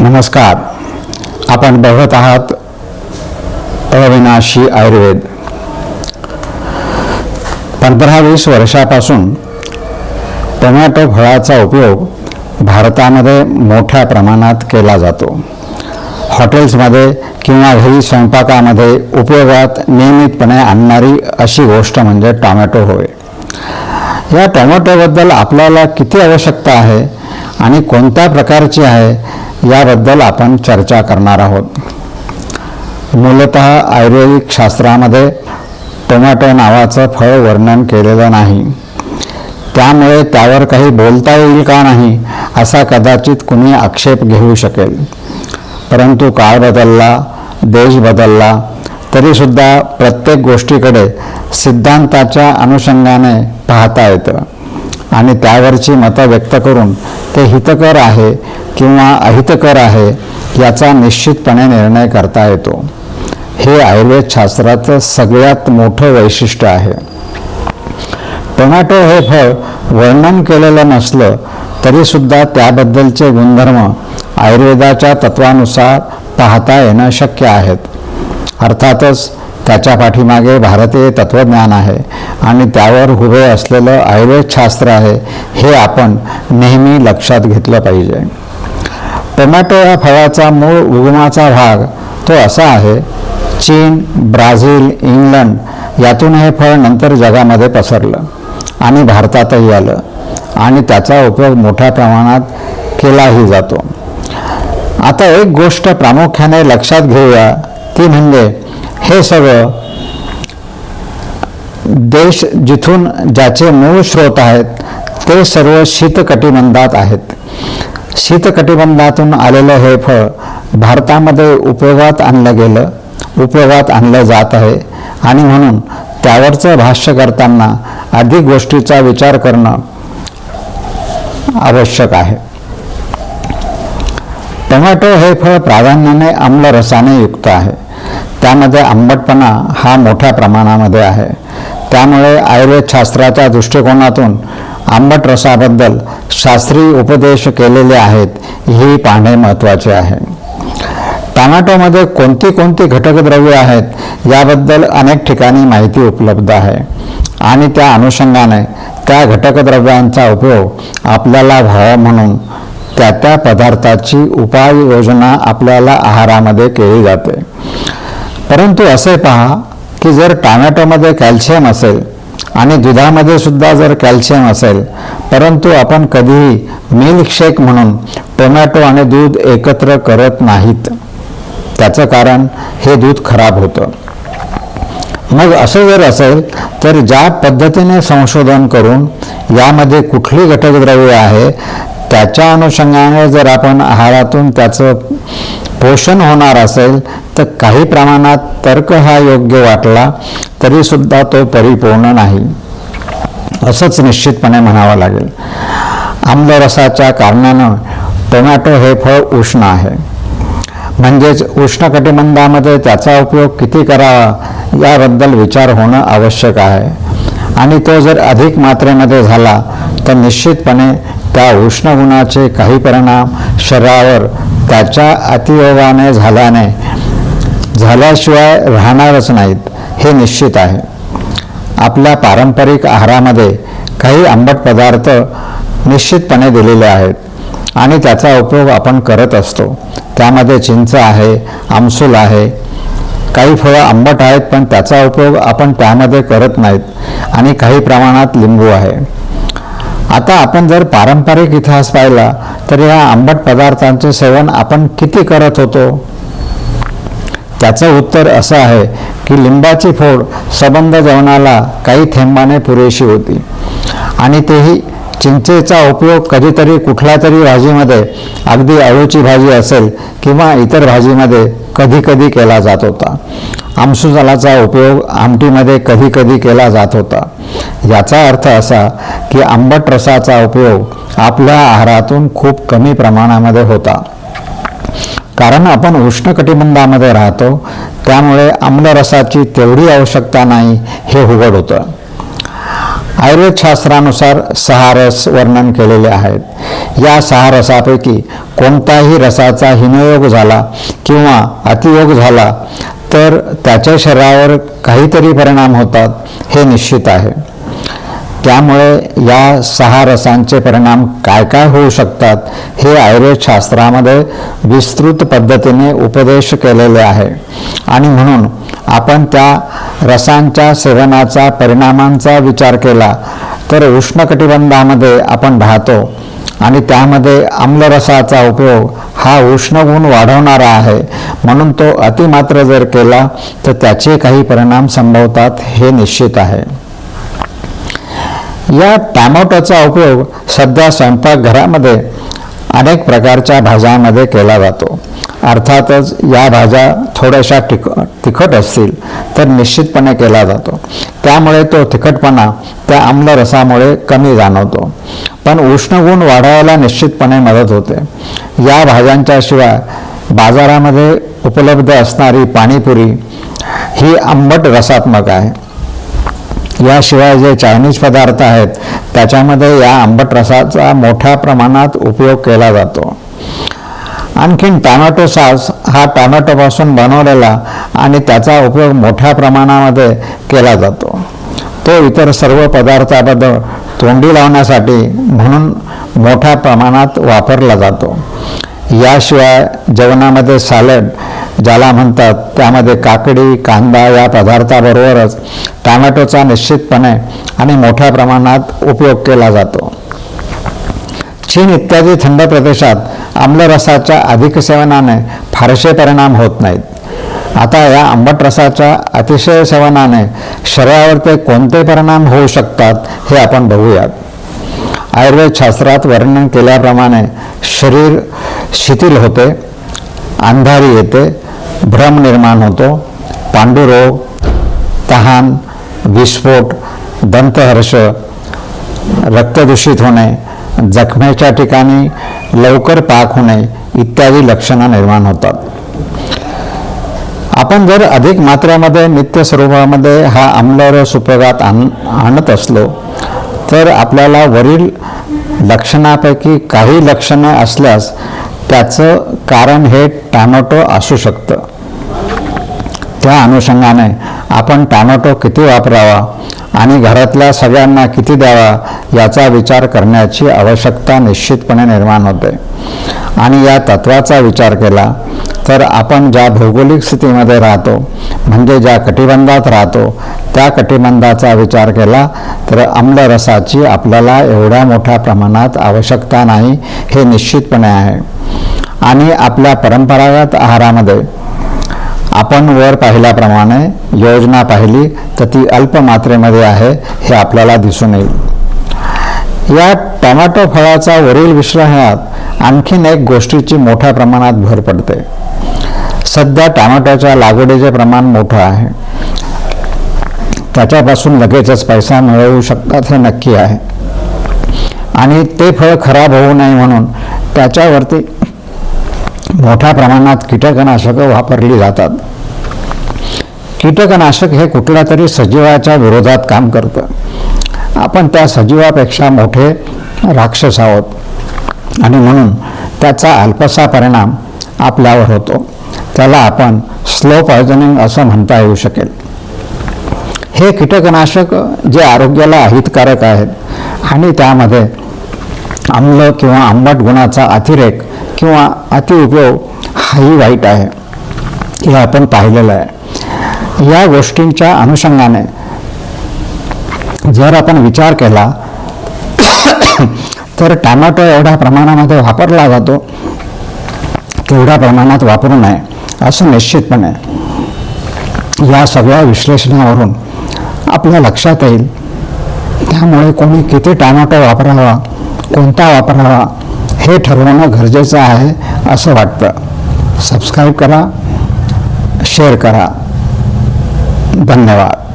नमस्कार. आपण बघत आहात अविनाशी आयुर्वेद. पंधरा वीस वर्षापासून टोमॅटो फळाचा उपयोग भारतामध्ये मोठ्या प्रमाणात केला जातो. हॉटेल्समध्ये किंवा घरी स्वयंपाकामध्ये उपयोगात नियमितपणे आणणारी अशी गोष्ट म्हणजे टॉमॅटो होय. या टोमॅटोबद्दल आपल्याला किती आवश्यकता आहे आणि कोणत्या प्रकारची आहे याबद्दल आपण चर्चा करणार आहोत. मूलत आयुर्वेदिक शास्त्रामध्ये टोमॅटो नावाचं फळ वर्णन केलेलं नाही. त्यामुळे त्यावर काही बोलता येईल का नाही असा कदाचित कुणी आक्षेप घेऊ शकेल. परंतु काळ बदलला देश बदलला तरीसुद्धा प्रत्येक गोष्टीकडे सिद्धांताच्या अनुषंगाने पाहता येतं. आणि त्यावरची मतं व्यक्त करून ते हितकर आहे किंवा अहितकर आहे याचा निश्चितपणे निर्णय करता येतो. हे आयुर्वेद शास्त्राचं सगळ्यात मोठं वैशिष्ट्य आहे. टोमॅटो हे फळ वर्णन केलेलं नसलं तरीसुद्धा त्याबद्दलचे गुणधर्म आयुर्वेदाच्या तत्वानुसार पाहता येणं शक्य आहेत. अर्थातच त्याच्या पाठीमागे भारतीय तत्त्वज्ञान आहे आणि त्यावर उभे असलेलं आयुर्वेद शास्त्र आहे हे आपण नेहमी लक्षात घेतलं पाहिजे. टोमॅटो या फळाचा मूळ उगमाचा भाग. तो असा आहे चीन ब्राझील इंग्लंड यातून हे फळ नंतर जगामध्ये पसरलं आणि भारतातही आलं आणि त्याचा उपयोग मोठ्या प्रमाणात केलाही जातो. आता एक गोष्ट प्रामुख्याने लक्षात घेऊया ती म्हणजे हे सगळं देश जिथून ज्याचे मूळ स्रोत आहेत ते सर्व शीतकटिबंधात आहेत. शीतकटिबंधातून आलेलं हे फळ भारतामध्ये उपयोगात आणलं गेलं उपयोगात आणलं जात आहे. आणि म्हणून त्यावरचं भाष्य करताना अधिक गोष्टीचा विचार करणं आवश्यक आहे. टोमॅटो हे फळ प्राधान्याने आम्ल रसाने युक्त आहे. त्यामध्ये आंबटपणा हा मोठ्या प्रमाणामध्ये आहे. त्यामुळे आयुर्वेद शास्त्राच्या दृष्टिकोनातून आंबट रसाबद्दल शास्त्रीय उपदेश केलेले आहेत ही पाहणे महत्त्वाचे आहे. टोमॅटोमध्ये कोणती कोणती घटकद्रव्ये आहेत याबद्दल अनेक ठिकाणी माहिती उपलब्ध आहे. आणि त्या अनुषंगाने त्या घटकद्रव्यांचा उपयोग आपल्याला व्हावा म्हणून त्या त्या पदार्थाची उपाययोजना आपल्याला आहारामध्ये केली जाते. परंतु असे पहा की जर टॉमॅटोमध्ये कॅल्शियम असेल आणि दुधामध्ये सुद्धा जर कॅल्शियम असेल परंतु आपण कधीही मिल्कशेक म्हणून टोमॅटो आणि दूध एकत्र करत नाहीत. त्याचं कारण हे दूध खराब होतं. मग असं जर असेल तर ज्या पद्धतीने संशोधन करून यामध्ये कुठली घटकद्रव्य आहे त्याच्या अनुषंगाने जर आपण आहारातून त्याचं पोषण होणार असेल तर काही प्रमाणात तर्क हा योग्य वाटला. तरीसुद्धा तो परिपूर्ण नाही. असंच निश्चितपणे म्हणावं लागेल. आम्लरसाच्या कारणानं टोमॅटो हे फळ उष्ण आहे. म्हणजेच उष्णकटिबंधामध्ये त्याचा उपयोग किती करावा याबद्दल विचार होणं आवश्यक आहे. आणि तो जर अधिक मात्रेमध्ये झाला तर निश्चितपणे त्या उष्ण गुणाचे काही परिणाम शरीरावर त्याच्या अतियोगाने झाल्याने झाल्याशिवाय राहणारच नाहीत. हे निश्चित आहे. आपल्या पारंपरिक आहारामध्ये काही आंबट पदार्थ निश्चितपणे दिलेले आहेत आणि त्याचा उपयोग आपण करत असतो. त्यामध्ये चिंच आहे आमसूल आहे काही फळं आंबट आहेत पण त्याचा उपयोग आपण त्यामध्ये करत नाहीत आणि काही प्रमाणात लिंबू आहे. आता आपण जर पारंपरिक इतिहास पाहिला तर या आंबट पदार्थांचे सेवन आपण किती करत होतो? त्याचं उत्तर असं आहे की लिंबाची फोड सबंध जेवणाला काही थेंबाने पुरेशी होती. आणि तेही चिंचेचा उपयोग कधीतरी कुठल्या तरी भाजीमध्ये अगदी अळूची भाजी असेल किंवा इतर भाजीमध्ये कधी कधी केला जात होता. आमसूजलाचा उपयोग आमटीमध्ये कधी कधी केला जात होता. याचा अर्थ असा की आंबट रसाचा उपयोग आपल्या आहारातून खूप कमी प्रमाणामध्ये होता. कारण आपण उष्णकटिबंधामध्ये राहतो त्यामुळे आम्लरसाची तेवढी आवश्यकता नाही हे उघड होतं. आयुर्वेद शास्त्रानुसार सहा रस वर्णन केलेले आहेत. या सहा रसापैकी कोणताही रसाचा हिनयोग झाला किंवा अतियोग झाला तर त्याच्या शरीरावर काहीतरी परिणाम होतात हे निश्चित आहे. त्यामुळे या सहा रसांचे परिणाम काय काय होऊ शकतात हे आयुर्वेद शास्त्रामध्ये विस्तृत पद्धतीने उपदेश केलेले आहे. आणि म्हणून आपण त्या रसांच्या सेवनाचा परिणामांचा विचार केला तर उष्णकटिबंधामध्ये आपण राहतो आणि त्यामध्ये आम्लरसाचा उपयोग हा उष्णगुण वाढवणारा आहे. म्हणून तो अतिमात्र जर केला तर त्याचे काही परिणाम संभवतात हे निश्चित आहे. या टॅमॅटोचा उपयोग सध्या स्वयंपाकघरामध्ये अनेक प्रकारच्या भाज्यांमध्ये केला जातो. अर्थातच या भाज्या थोड्याशा तिख तिखट असतील तर निश्चितपणे केला जातो. त्यामुळे तो तिखटपणा त्या आम्लरसामुळे कमी जाणवतो. पण उष्णगुण वाढवायला निश्चितपणे मदत होते. या भाज्यांच्या शिवाय बाजारामध्ये उपलब्ध असणारी पाणीपुरी ही आंबट रसात्मक आहे. याशिवाय जे चायनीज पदार्थ आहेत त्याच्यामध्ये या आंबट रसाचा मोठ्या प्रमाणात उपयोग केला जातो. आणखीन टॅमॅटो सॉस हा टॅमॅटोपासून बनवलेला आणि त्याचा उपयोग मोठ्या प्रमाणामध्ये केला जातो. तो इतर सर्व पदार्थाबद्दल तोंडी लावण्यासाठी म्हणून मोठ्या प्रमाणात वापरला जातो. याशिवाय जेवणामध्ये सॅलड ज्याला म्हणतात त्यामध्ये काकडी कांदा या पदार्थाबरोबरच टॅमॅटोचा निश्चितपणे आणि मोठ्या प्रमाणात उपयोग केला जातो. चीन इत्यादी थंड प्रदेशात आम्लरसाच्या अधिक सेवनाने फारसे परिणाम होत नाहीत. आता या आंबट रसाच्या अतिशय सेवनाने शरीरावर ते कोणते परिणाम होऊ शकतात हे आपण बघूयात. आयुर्वेद शास्त्रात वर्णन केल्याप्रमाणे शरीर शिथिल होते अंधारी येते भ्रम निर्माण होतो. पांडुरोग तहान विस्फोट दंतहर्ष रक्तदूषित होणे जखमेच्या ठिकाणी लवकर पाक होणे इत्यादी लक्षणं निर्माण होतात. आपण जर अधिक मात्रेमध्ये नित्य स्वरूपामध्ये हा आम्लर उपयोगात आण आणत असलो तर आपल्याला वरील लक्षणापैकी काही लक्षणं असल्यास त्याचं कारण हे टॅमॅटो असू शकतं. त्या अनुषंगाने आपण टॅमॅटो किती वापरावा आणि घरातल्या सगळ्यांना किती द्यावा याचा विचार करण्याची आवश्यकता निश्चितपणे निर्माण होते. आणि या तत्वाचा विचार केला तर आपण ज्या भौगोलिक स्थितीमध्ये राहतो म्हणजे ज्या कटिबंधात राहतो त्या कटिबंधाचा विचार केला तर आम्लरसाची आपल्याला एवढ्या मोठ्या प्रमाणात आवश्यकता नाही हे निश्चितपणे आहे. आणि आपल्या परंपरागत आहारामध्ये आपण वर पाहिल्याप्रमाणे योजना पाहिली तर ती अल्प मात्रेमध्ये आहे हे आपल्याला दिसून येईल. या टमॅटो फळाचा वरील विश्लेषणात आणखीन एक गोष्टीची मोठ्या प्रमाणात भर पडते. सध्या टोमॅटोच्या लागवडीचे प्रमाण मोठं आहे. त्याच्यापासून लगेचच पैसा मिळवू शकतात हे नक्की आहे. आणि ते फळ खराब होऊ नये म्हणून त्याच्यावरती मोठ्या प्रमाणात कीटकनाशकं वापरली जातात. कीटकनाशक हे कुठल्या तरी सजीवाच्या विरोधात काम करतं. आपण त्या सजीवापेक्षा मोठे राक्षस आहोत आणि म्हणून त्याचा अल्पसा परिणाम आपल्यावर होतो. त्याला आपण स्लो पॉयझनिंग असं म्हणता येऊ शकेल. हे कीटकनाशक जे आरोग्याला हितकारक आहेत आणि त्यामध्ये आम्ल किंवा आंबट गुणाचा अतिरेक किंवा अतिउपयोग हाही वाईट आहे. हे आपण पाहिलेलं आहे. या गोष्टींच्या अनुषंगाने जर आपण विचार केला तर टॅमॅटो एवढ्या प्रमाणामध्ये वापरला जातो तेवढ्या प्रमाणात वापरू नये. असं निश्चितपणे या सगळ्या विश्लेषणावरून आपल्या लक्षात येईल. त्यामुळे कोणी किती टॅमॅटो वापरावा कोणता वापरावा हे ठरवणं गरजेचं आहे असं वाटतं. सबस्क्राईब करा शेअर करा. धन्यवाद.